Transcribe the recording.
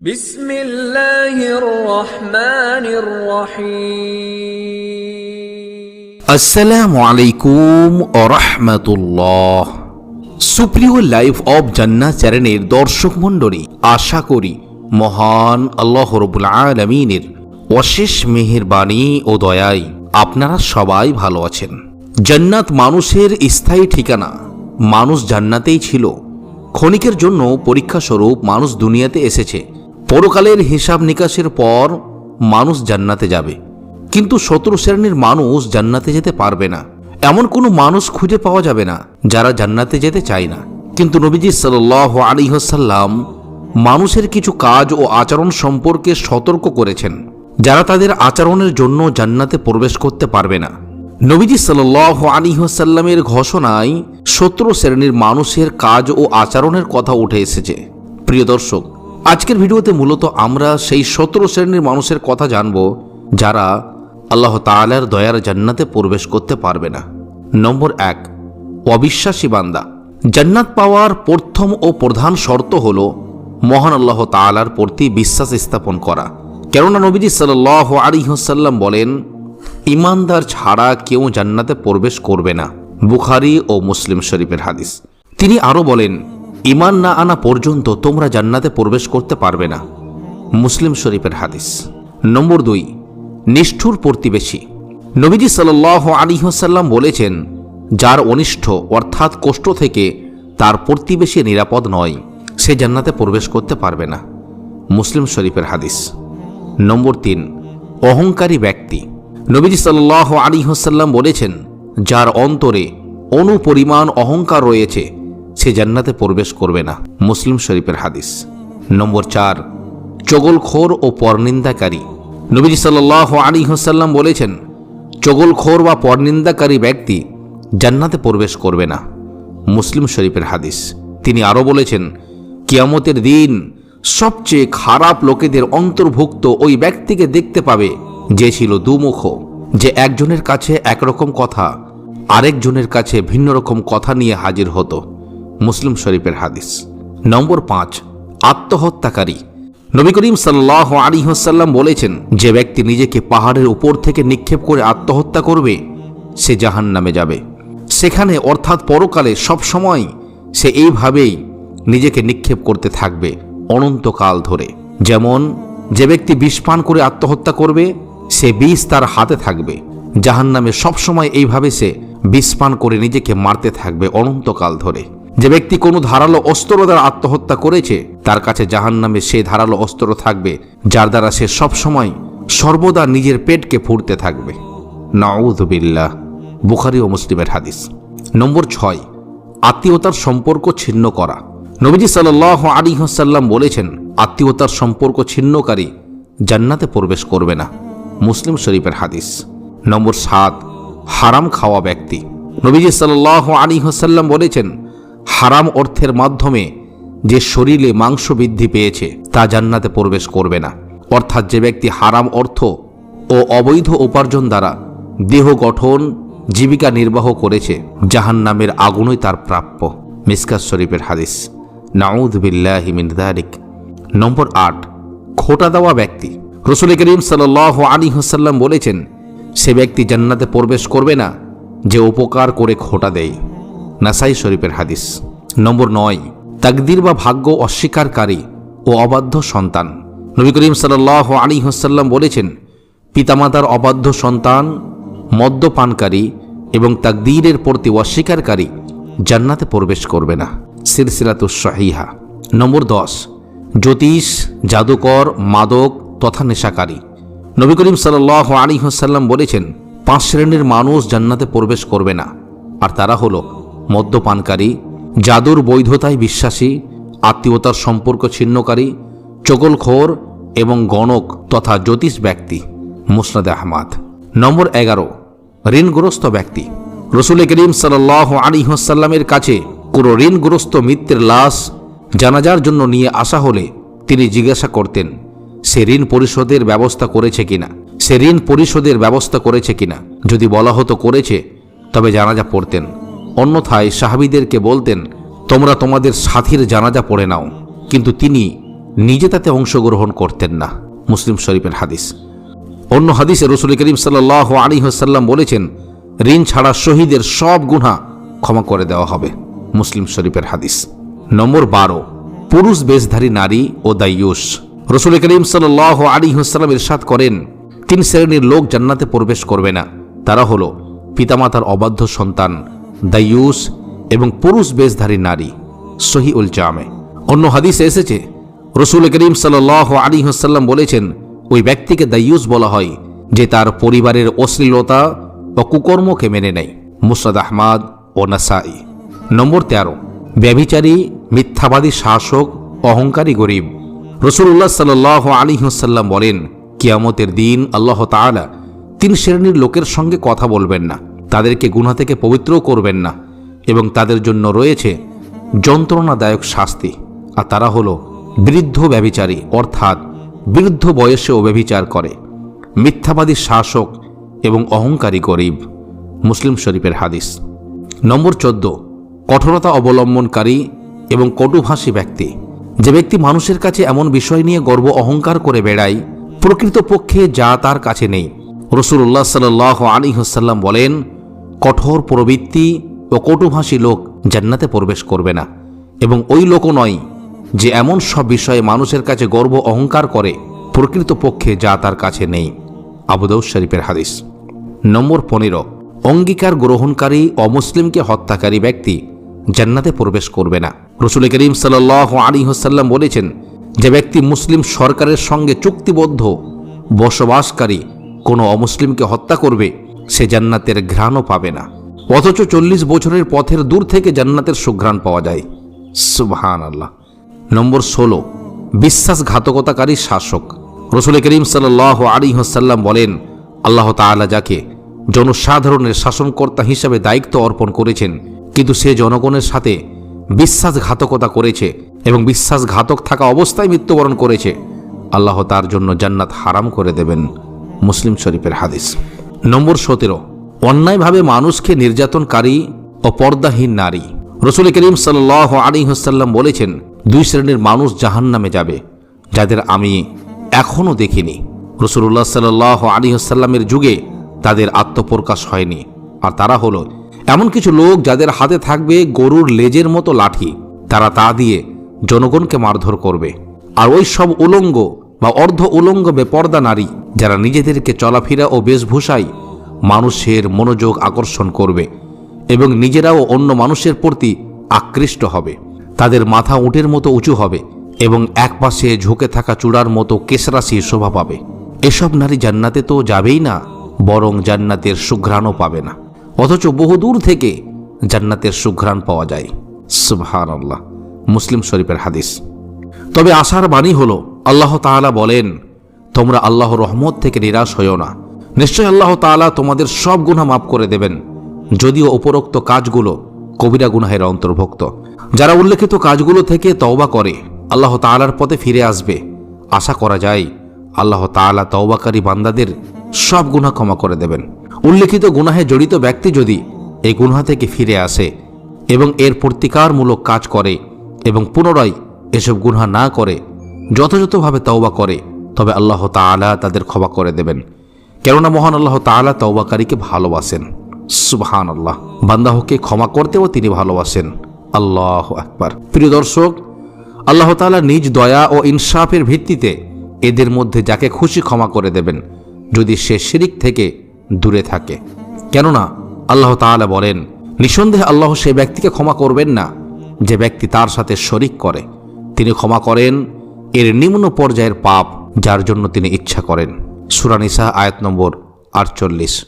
বিসমিল্লাহির রহমানির আলাইকুম ও রহমতুল্লাহ সুপ্রিয় লাইফ অব জান্নাত চ্যানেলের দর্শক মণ্ডলী, আশা করি মহান আল্লাহ রবুল আলমিনের অশেষ মেহেরবাণী ও দয়াই আপনারা সবাই ভালো আছেন। জান্নাত মানুষের স্থায়ী ঠিকানা, মানুষ জান্নাতেই ছিল। ক্ষণিকের জন্য পরীক্ষাস্বরূপ মানুষ দুনিয়াতে এসেছে। পরকালের হিসাব নিকাশের পর মানুষ জান্নাতে যাবে। কিন্তু শত্রু শ্রেণির মানুষ জান্নাতে যেতে পারবে না। এমন কোনো মানুষ খুঁজে পাওয়া যাবে না, যারা জান্নাতে যেতে চায় না। কিন্তু নবীজি সাল আলী হাসাল্লাম মানুষের কিছু কাজ ও আচরণ সম্পর্কে সতর্ক করেছেন, যারা তাদের আচরণের জন্য জান্নাতে প্রবেশ করতে পারবে না। নবীজি সাল আলী হাসাল্লামের ঘোষণায় শত্রু শ্রেণির মানুষের কাজ ও আচরণের কথা উঠে এসেছে। প্রিয় দর্শক আজকের ভিডিওতে মূলত আমরা সেই সতেরো শ্রেণির মানুষের কথা জানব যারা আল্লাহ তাআলার দয়ার জান্নাতে প্রবেশ করতে পারবে না। নম্বর এক, অবিশ্বাসী বান্দা। জান্নাত পাওয়ার প্রথম ও প্রধান শর্ত হল মহান আল্লাহ তাআলার প্রতি বিশ্বাস স্থাপন করা। কেননা নবীজি সাল্লাহ আলিহসাল্লাম বলেন ইমানদার ছাড়া কেউ জান্নাতে প্রবেশ করবে না। বুখারি ও মুসলিম শরীফের হাদিস। তিনি আরও বলেন ইমান না আনা পর্যন্ত তোমরা জান্নাতে প্রবেশ করতে পারবে না। মুসলিম শরীফের হাদিস। নম্বর দুই, নিষ্ঠুর প্রতিবেশী। নবীজি সাল আলিহসাল্লাম বলেছেন, যার অনিষ্ঠ অর্থাৎ কষ্ট থেকে তার প্রতিবেশী নিরাপদ নয়, সে জান্নাতে প্রবেশ করতে পারবে না। মুসলিম শরীফের হাদিস। নম্বর তিন, অহংকারী ব্যক্তি। নবীজি সাল্লাহ আলী হাসাল্লাম বলেছেন, যার অন্তরে অনুপরিমাণ অহংকার রয়েছে সে জান্নাতে প্রবেশ করবে না। মুসলিম শরীফের হাদিস। নম্বর চার, চগলখোর ও পরনিন্দাকারী। নবীজি সাল্লাহ আলী হাসাল্লাম বলেছেন, চগলখোর বা পরনিন্দাকারী ব্যক্তি জান্নাতে প্রবেশ করবে না। মুসলিম শরীফের হাদিস। তিনি আরও বলেছেন, কিয়ামতের দিন সবচেয়ে খারাপ লোকেদের অন্তর্ভুক্ত ওই ব্যক্তিকে দেখতে পাবে যে ছিল দুমুখ, যে একজনের কাছে একরকম কথা, আরেকজনের কাছে ভিন্ন রকম কথা নিয়ে হাজির হতো। মুসলিম শরীফের হাদিস। নম্বর পাঁচ, আত্মহত্যাকারী। নবী করিম সাল্লাহ আলী হাসাল্লাম বলেছেন, যে ব্যক্তি নিজেকে পাহাড়ের উপর থেকে নিক্ষেপ করে আত্মহত্যা করবে, সে জাহান নামে যাবে। সেখানে অর্থাৎ পরকালে সব সময় সে এইভাবেই নিজেকে নিক্ষেপ করতে থাকবে অনন্তকাল ধরে। যেমন, যে ব্যক্তি বিষ পান করে আত্মহত্যা করবে, সে বিষ তার হাতে থাকবে। জাহান নামে সবসময় এইভাবে সে বিষ পান করে নিজেকে মারতে থাকবে অনন্তকাল ধরে। যে ব্যক্তি কোনো ধারালো অস্ত্র দ্বারা আত্মহত্যা করেছে, তার কাছে জাহান নামে সে ধারালো অস্ত্র থাকবে, যার দ্বারা সে সবসময় সর্বদা নিজের পেটকে ফুড়তে থাকবে। নাউদ্বিল্লাহ বুখারি ও মুসলিমের হাদিস। নম্বর ছয়, আত্মীয়তার সম্পর্ক ছিন্ন করা। নবীজি সাল আলী হাসাল্লাম বলেছেন, আত্মীয়তার সম্পর্ক ছিন্নকারী জান্নাতে প্রবেশ করবে না। মুসলিম শরীফের হাদিস। নম্বর সাত, হারাম খাওয়া ব্যক্তি। নবীজি সাল আলী হাসাল্লাম বলেছেন হারাম অর্থের মাধ্যমে যে শরীরে মাংস বৃদ্ধি পেয়েছে, তা জান্নাতে প্রবেশ করবে না। অর্থাৎ যে ব্যক্তি হারাম অর্থ ও অবৈধ উপার্জন দ্বারা দেহ গঠন, জীবিকা নির্বাহ করেছে জাহান নামের আগুনই তার প্রাপ্য। মিসকাস শরীফের হাদিস। নাউদ দারিক নম্বর আট, খোটা দেওয়া ব্যক্তি। রসুল করিম সাল আলী হাসাল্লাম বলেছেন, সে ব্যক্তি জান্নাতে প্রবেশ করবে না, যে উপকার করে খোটা দেয়। নাসাই শরীফের হাদিস। নম্বর নয়, তাকদির বা ভাগ্য অস্বীকারী ও অবাধ্য সন্তান। নবী করিম সাল আলী হাসাল্লাম বলেছেন, পিতামাতার অবাধ্য সন্তান মদ্যপানকারী এবং তাকদীরের প্রতি অস্বীকারী জান্নাতে প্রবেশ করবে না। সিলসিলাতুসাহিহা নম্বর দশ, জ্যোতিষ, জাদুকর, মাদক তথা নেশাকারী। নবী করিম সাল আলী হাসাল্লাম বলেছেন, পাঁচ শ্রেণির মানুষ জান্নাতে প্রবেশ করবে না। আর তারা হলো মদ্যপানকারী, জাদুর বৈধতায় বিশ্বাসী, আত্মীয়তার সম্পর্ক ছিন্নকারী চকলখোর এবং গণক তথা জ্যোতিষ ব্যক্তি। মুসনাদ আহমাদ। নম্বর এগারো, ঋণগ্রস্ত ব্যক্তি। রসুল করিম সাল আলী হাসাল্লামের কাছে কোনো ঋণগ্রস্ত মিত্রের লাশ জানাজার জন্য নিয়ে আসা হলে তিনি জিজ্ঞাসা করতেন, সে ঋণ পরিশোধের ব্যবস্থা করেছে কিনা সে ঋণ পরিশোধের ব্যবস্থা করেছে কিনা যদি বলা হতো করেছে, তবে জানাজা পড়তেন। অন্যথায় সাহাবিদেরকে বলতেন, তোমরা তোমাদের সাথীর জানাজা পড়ে নাও। কিন্তু তিনি নিজে তাতে অংশগ্রহণ করতেন না। মুসলিম শরীফের হাদিস। অন্য হাদিসে রসুল করিম সাল্লাহ আলী হাসাল্লাম বলেছেন, ঋণ ছাড়া শহীদের সব গুণা ক্ষমা করে দেওয়া হবে। মুসলিম শরীফের হাদিস। নম্বর বারো, পুরুষ বেশধারী নারী ও দায়ুস। রসুল করিম সাল্লাহ আলী হাসাল্লাম ইরশাদ করেন, তিন শ্রেণির লোক জান্নাতে প্রবেশ করবে না। তারা হলো পিতামাতার অবাধ্য সন্তান দায়ুস এবং পুরুষ বেশধারী নারী সহি উল জামে। অন্য হাদিসে এসেছে, রসুল করিম সাল্লাহ আলী হাসাল্লাম বলেছেন, ওই ব্যক্তিকে দায়ুস বলা হয়, যে তার পরিবারের অশ্লীলতা ও কুকর্মকে মেনে নেয়। মুসাদ আহমাদ ও নাসাই। নম্বর তেরো, ব্যভিচারী, মিথ্যাবাদী শাসক, অহংকারী গরিব। রসুল্লাহ সাল্লাহ আলী হাসাল্লাম বলেন, কিয়ামতের দিন আল্লাহ তাআলা তিন শ্রেণির লোকের সঙ্গে কথা বলবেন না। তাদেরকে গুণা থেকে পবিত্রও করবেন না, এবং তাদের জন্য রয়েছে যন্ত্রণাদায়ক শাস্তি। আর তারা হলো বৃদ্ধ ব্যভিচারী, অর্থাৎ বৃদ্ধ বয়সেও ব্যভিচার করে, মিথ্যাবাদী শাসক এবং অহংকারী গরিব। মুসলিম শরীফের হাদিস। নম্বর চোদ্দ, কঠোরতা অবলম্বনকারী এবং কটুভাষী ব্যক্তি। যে ব্যক্তি মানুষের কাছে এমন বিষয় নিয়ে গর্ব অহংকার করে বেড়ায়, প্রকৃতপক্ষে যা তার কাছে নেই। রসুল্লাহ সাল আলী হাসাল্লাম বলেন কঠোর প্রবৃত্তি ও কটুভাষী লোক জান্নাতে প্রবেশ করবে না। এবং ওই লোকও নয় যে এমন সব বিষয়ে মানুষের কাছে গর্ব অহংকার করে প্রকৃতপক্ষে যা তার কাছে নেই। আবুদৌ শরীফের হাদিস। নম্বর পনেরো। অঙ্গীকার গ্রহণকারী অমুসলিমকে হত্যাকারী ব্যক্তি জান্নাতে প্রবেশ করবে না। রসুল করিম সাল আলী হোসাল্লাম বলেছেন, যে ব্যক্তি মুসলিম সরকারের সঙ্গে চুক্তিবদ্ধ, বসবাসকারী কোনো অমুসলিমকে হত্যা করবে সে জান্নাতের ঘ্রাণও পাবে না। অথচ চল্লিশ বছরের পথের দূর থেকে জান্নাতের সুঘ্রাণ পাওয়া যায়। সুবহান আল্লাহ নম্বর ষোলো, বিশ্বাসঘাতকতাকারী শাসক। রসুল করিম সাল্লাহ আলী হাসাল্লাম বলেন, আল্লাহ তাআলা যাকে জনসাধারণের শাসনকর্তা হিসাবে দায়িত্ব অর্পণ করেছেন, কিন্তু সে জনগণের সাথে বিশ্বাসঘাতকতা করেছে এবং বিশ্বাসঘাতক থাকা অবস্থায় মৃত্যুবরণ করেছে। আল্লাহ তার জন্য জান্নাত হারাম করে দেবেন। মুসলিম শরীফের হাদিস। নম্বর সতেরো। অন্যায়ভাবে মানুষকে নির্যাতনকারী ও পর্দাহীন নারী। রসুল করিম সাল আলী হাসাল্লাম বলেছেন, দুই শ্রেণির মানুষ জাহান নামে যাবে, যাদের আমি এখনও দেখিনি। রসুল্লাহ সাল আলী হাসাল্লামের যুগে তাদের আত্মপ্রকাশ হয়নি। আর তারা হলো এমন কিছু লোক যাদের হাতে থাকবে গরুর লেজের মতো লাঠি। তারা তা দিয়ে জনগণকে মারধর করবে। আর ওই সব উলঙ্গ বা অর্ধ উলঙ্গ বেপর্দা নারী, যারা নিজেদেরকে চলাফেরা ও বেশভূষায় মানুষের মনোযোগ আকর্ষণ করবে এবং নিজেরাও অন্য মানুষের প্রতি আকৃষ্ট হবে। তাদের মাথা উটের মতো উঁচু হবে এবং একপাশে ঝুঁকে থাকা চূড়ার মতো কেশরাশি শোভা পাবে। এসব নারী জান্নাতে তো যাবেই না, বরং জান্নাতের সুঘ্রাণও পাবে না। অথচ বহুদূর থেকে জান্নাতের সুঘ্রাণ পাওয়া যায়। সুবহান মুসলিম শরীফের হাদিস। তবে আশার বাণী হল, আল্লাহ তাআলা বলেন, তোমরা আল্লাহ রহমত থেকে নিরাশ হইও না। নিশ্চয় আল্লাহ তাআলা তোমাদের সব গুনাহ মাফ করে দেবেন, যদিও উপরোক্ত কাজগুলো কবিরা গুনাহের অন্তর্ভুক্ত। যারা উল্লেখিত কাজগুলো থেকে তওবা করে, আল্লাহ তাআলার পথে ফিরে আসবে। আশা করা যায়, আল্লাহ তাআলা তওবাকারী বান্দাদের সব গুনাহ ক্ষমা করে দেবেন। উল্লেখিত গুনাহে জড়িত ব্যক্তি যদি এই গুনাহ থেকে ফিরে আসে এবং এর প্রতিকারমূলক কাজ করে এবং পুনরায় এসব গুনাহ না করে, যথাযথভাবে তওবা করে, তবে আল্লাহ তাআলা তাদের ক্ষমা করে দেবেন। কেননা মহান আল্লাহ তাআলা তওবাকারীকে ভালোবাসেন। সুবহান আল্লাহ বান্দাহকে ক্ষমা করতেও তিনি ভালোবাসেন। আল্লাহ আকবার। প্রিয় দর্শক, আল্লাহ তাআলা নিজ দয়া ও ইনসাফের ভিত্তিতে এদের মধ্যে যাকে খুশি ক্ষমা করে দেবেন, যদি সে শিরিক থেকে দূরে থাকে। কেননা আল্লাহ তাআলা বলেন, নিঃসন্দেহে আল্লাহ সে ব্যক্তিকে ক্ষমা করবেন না, যে ব্যক্তি তার সাথে শরিক করে। ক্ষমা করেন। এর নিম্ন পর্যায়ের পাপ যার জন্য তিনি ইচ্ছা করেন। সুরানিসা আয়াত নম্বর আটচল্লিশ।